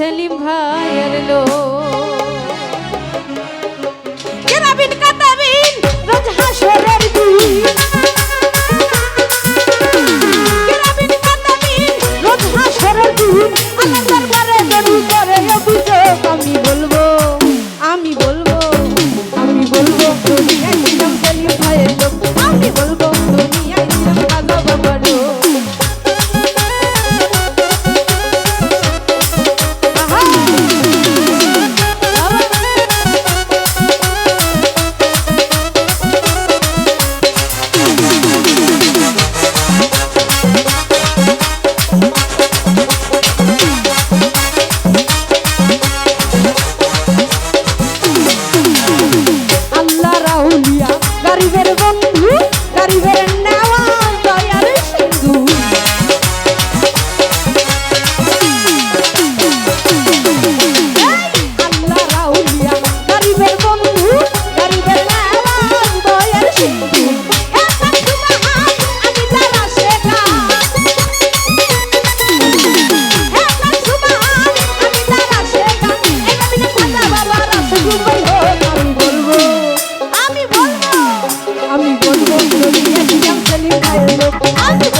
সেলিম ভাইয়ের লোক। কেরাবিন কাতাবিন রোজ হাসরের দিন I'm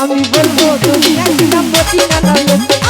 আমি বলব দুনিয়া কিনা মতি না